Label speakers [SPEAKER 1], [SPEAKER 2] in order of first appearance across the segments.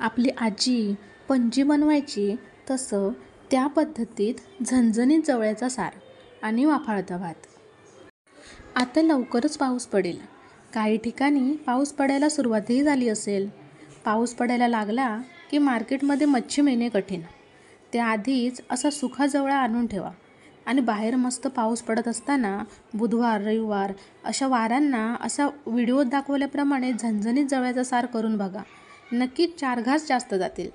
[SPEAKER 1] आपली आजी पणजी बनवायची तसं त्या पद्धतीत झणझणीत जवळ्याचा सार आणि वाफाळता भात. आता लवकरच पाऊस पडेल. काही ठिकाणी पाऊस पडायला सुरुवातही झाली असेल. पाऊस पडायला लागला की मार्केटमध्ये मच्छी मिळणे कठीण. त्याआधीच असा सुखा जवळा आणून ठेवा आणि बाहेर मस्त पाऊस पडत असताना बुधवार रविवार अशा वारांना असा व्हिडिओ दाखवल्याप्रमाणे झणझणीत जवळ्याचा सार करून बघा. नक्कीच चार घास जास्त जातील.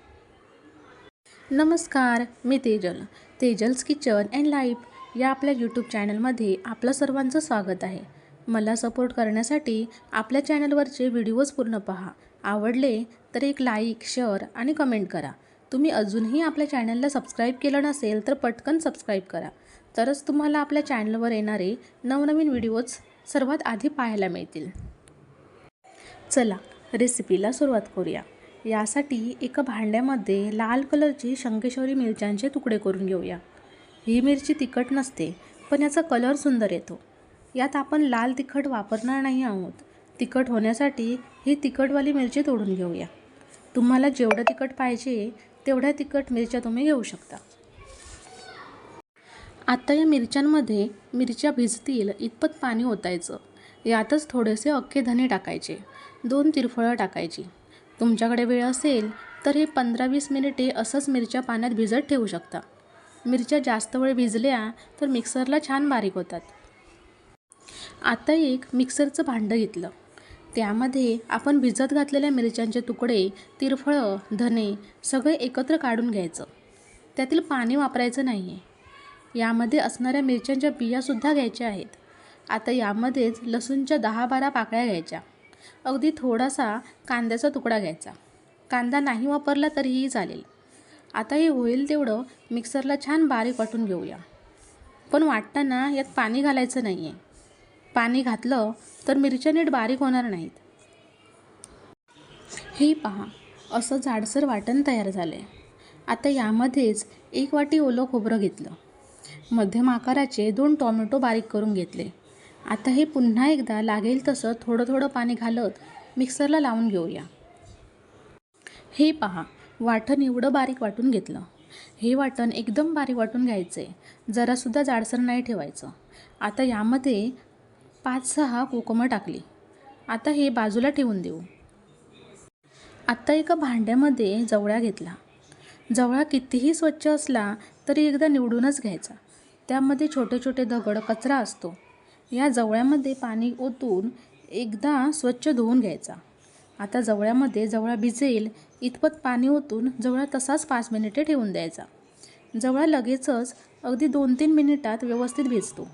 [SPEAKER 1] नमस्कार मी Tejal. Tejal's kitchen and life या आपल्या यूट्यूब चॅनलमध्ये आपलं सर्वांचं स्वागत आहे. मला सपोर्ट करण्यासाठी आपल्या चॅनलवरचे व्हिडिओज पूर्ण पहा. आवडले तर एक लाईक शेअर आणि कमेंट करा. तुम्ही अजूनही आपल्या चॅनलला सबस्क्राईब केलं नसेल तर पटकन सबस्क्राईब करा. तरच तुम्हाला आपल्या चॅनलवर येणारे नवनवीन व्हिडिओज सर्वात आधी पाहायला मिळतील. चला रेसिपीला सुरुवात करूया. यासाठी एका भांड्यामध्ये लाल कलरची शंकेश्वरी मिरच्यांचे तुकडे करून घेऊया. ही मिरची तिखट नसते पण याचा कलर सुंदर येतो. यात आपण लाल तिखट वापरणार नाही आहोत. तिखट होण्यासाठी ही तिखटवाली मिरची तोडून घेऊया. तुम्हाला जेवढं तिखट पाहिजे तेवढ्या तिखट मिरच्या तुम्ही घेऊ शकता. आता या मिरच्यांमध्ये मिरच्या भिजतील इतपत पाणी ओतायचं. यातच थोडेसे अख्खे धने टाकायचे. दोन तिरफळं टाकायची. तुमच्याकडे वेळ असेल तर हे पंधरा वीस मिनिटे असंच मिरच्या पाण्यात भिजत ठेवू शकता. मिरच्या जास्त वेळ भिजल्या तर मिक्सरला छान बारीक होतात. आता एक मिक्सरचं भांडं घेतलं. त्यामध्ये आपण भिजत घातलेल्या मिरच्यांचे तुकडे तिरफळं धने सगळे एकत्र काढून घ्यायचं. त्यातील पाणी वापरायचं नाही आहे यामध्ये असणाऱ्या मिरच्यांच्या बियासुद्धा घ्यायच्या आहेत. आता यामध्येच लसूणच्या दहा बारा पाकळ्या घ्यायच्या. अगदी थोडासा कांद्याचा तुकडा घ्यायचा. कांदा नाही वापरला तरीही चालेल. आता हे होईल तेवढं मिक्सरला छान बारीक वाटून घेऊया. पण वाटताना यात पाणी घालायचं नाही आहे पाणी घातलं तर मिरच्या नीट बारीक होणार नाहीत. हे पहा असं जाडसर वाटण तयार झालं आहे आता यामध्येच एक वाटी ओलं खोबरं घेतलं. मध्यम आकाराचे दोन टॉमॅटो बारीक करून घेतले. आता हे पुन्हा एकदा लागेल तसं थोडं थोडं पाणी घालत मिक्सरला लावून घेऊया. हे पहा वाटण एवढं बारीक वाटून घेतलं. हे वाटण एकदम बारीक वाटून घ्यायचं. आहे जरासुद्धा जाडसर नाही ठेवायचं. आता यामध्ये पाच सहा कोकमं टाकली. आता हे बाजूला ठेवून देऊ. आत्ता एका भांड्यामध्ये जवळा घेतला. जवळा कितीही स्वच्छ असला तरी एकदा निवडूनच घ्यायचा. त्यामध्ये छोटे छोटे दगड कचरा असतो. या जवळ्यामध्ये पाणी ओतून एकदा स्वच्छ धुवून घ्यायचा. आता जवळ्यामध्ये जवळा भिजेल इतपत पाणी ओतून जवळा तसाच पाच मिनिटे ठेवून द्यायचा. जवळा लगेचच अगदी दोन तीन मिनिटात व्यवस्थित भिजतो.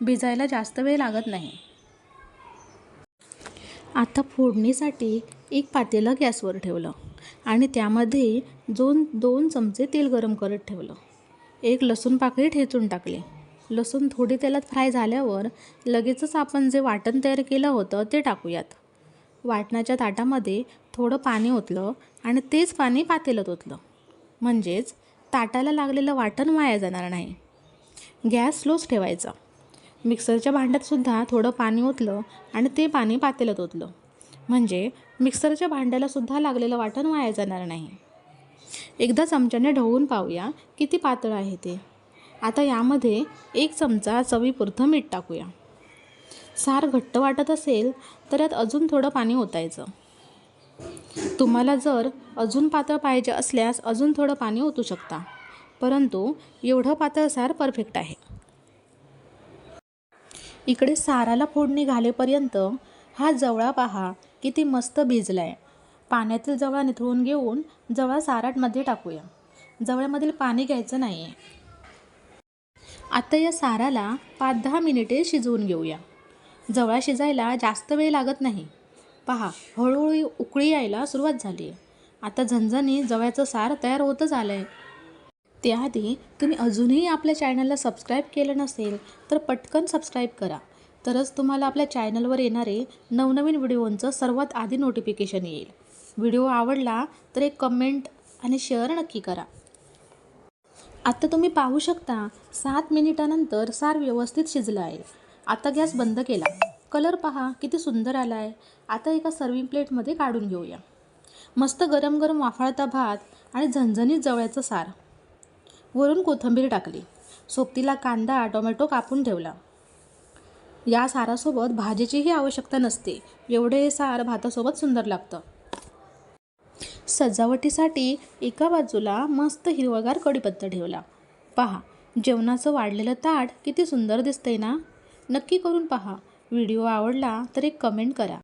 [SPEAKER 1] भिजायला जास्त वेळ लागत नाही. आता फोडणीसाठी एक पातेलं गॅसवर ठेवलं आणि त्यामध्ये दोन दोन चमचे तेल गरम करत ठेवलं. एक लसूण पाकळी ठेचून टाकली. लसूण थोडी तेलात फ्राय झाल्यावर लगेचच आपण जे वाटण तयार केलं होतं ते टाकूयात. वाटणाच्या ताटामध्ये थोडं पाणी ओतलं आणि तेच पाणी पातेलं ओतलं. म्हणजेच ताटाला लागलेलं वाटण वाया जाणार नाही. गॅस स्लोच ठेवायचा. मिक्सरच्या भांड्यातसुद्धा थोडं पाणी ओतलं आणि ते पाणी पातेलं ओतलं. म्हणजे मिक्सरच्या भांड्यालासुद्धा लागलेलं वाटण वाया जाणार नाही. एकदा चमच्याने ढवळून पाहूया किती पातळ आहे ते. आता यामध्ये एक चमचा चवीपुरतं मीठ टाकूया. सार घट्ट वाटत असेल तर यात अजून थोडं पाणी ओतायचं. तुम्हाला जर अजून पातळ पाहिजे असल्यास अजून थोडं पाणी ओतू शकता परंतु एवढं पातळ सार परफेक्ट आहे. इकडे साराला फोडणी घालेपर्यंत हा जवळा पहा किती मस्त भिजला आहे पाण्यातील जवळा निथळून घेऊन जवळा साराटमध्ये टाकूया. जवळ्यामधील पाणी घ्यायचं नाही आहे आता या साराला पाच दहा मिनिटे शिजवून घेऊया. जवळा शिजायला जास्त वेळ लागत नाही. पहा हळूहळू उकळी यायला सुरुवात झाली आहे. आता झणझणी जवळ्याचं सार तयार होतच आलं आहे त्याआधी तुम्ही अजूनही आपल्या चॅनलला सबस्क्राईब केलं नसेल तर पटकन सबस्क्राईब करा. तरच तुम्हाला आपल्या चॅनलवर येणारे नवनवीन व्हिडिओंचं सर्वात आधी नोटिफिकेशन येईल. व्हिडिओ आवडला तर एक कमेंट आणि शेअर नक्की करा. आत्ता तुम्ही पाहू शकता सात मिनिटानंतर सार व्यवस्थित शिजलं आहे. आता गॅस बंद केला. कलर पहा किती सुंदर आला आहे आता एका सर्विंग प्लेटमध्ये काढून घेऊया. मस्त गरम गरम वाफाळता भात आणि झणझणीत जवळ्याचं सार. वरून कोथिंबीर टाकली. सोबतीला कांदा टोमॅटो कापून ठेवला. या सारासोबत भाजीचीही आवश्यकता नसते. एवढे हे सार भातासोबत सुंदर लागतं. सजावटीसाठी एका बाजूला मस्त हिरवागार कडीपत्ता ठेवला. पहा जेवणाचं वाढलेलं ताट किती सुंदर दिसतंय ना? नक्की करून पहा. व्हिडिओ आवडला तर एक कमेंट करा.